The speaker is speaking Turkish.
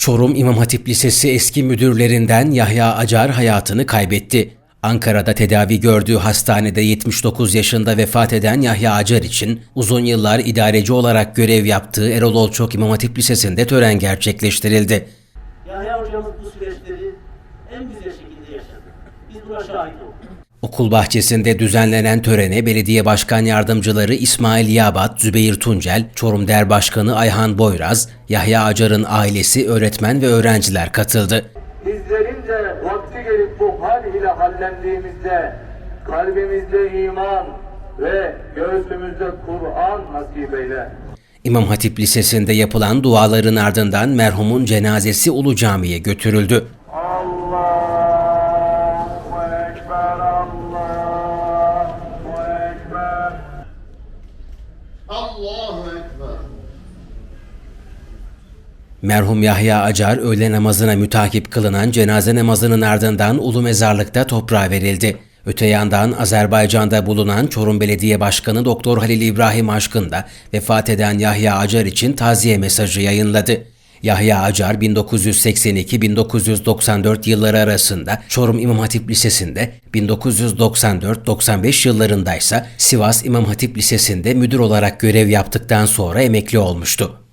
Çorum İmam Hatip Lisesi eski müdürlerinden Yahya Acar hayatını kaybetti. Ankara'da tedavi gördüğü hastanede 79 yaşında vefat eden Yahya Acar için uzun yıllar idareci olarak görev yaptığı Erol Olçok İmam Hatip Lisesi'nde tören gerçekleştirildi. Yahya hocamız bu süreçleri en güzel şekilde yaşadı. Biz buna şahit olduk. Okul bahçesinde düzenlenen törene belediye başkan yardımcıları İsmail Yabat, Zübeyir Tuncel, Çorum Der Başkanı Ayhan Boyraz, Yahya Acar'ın ailesi, öğretmen ve öğrenciler katıldı. Bizlerin de vakti gelip bu hal ile hallendiğimizde kalbimizde iman ve göğsümüzde Kur'an nasip eyle. İmam Hatip Lisesi'nde yapılan duaların ardından merhumun cenazesi Ulu Cami'ye götürüldü. Allahu Ekber, Allahu Ekber. Allahu Ekber. Merhum Yahya Acar öğle namazına mütakip kılınan cenaze namazının ardından Ulu Mezarlık'ta toprağa verildi. Öte yandan Azerbaycan'da bulunan Çorum Belediye Başkanı Doktor Halil İbrahim Aşkın da vefat eden Yahya Acar için taziye mesajı yayınladı. Yahya Acar 1982-1994 yılları arasında Çorum İmam Hatip Lisesi'nde, 1994-95 yıllarındaysa Sivas İmam Hatip Lisesi'nde müdür olarak görev yaptıktan sonra emekli olmuştu.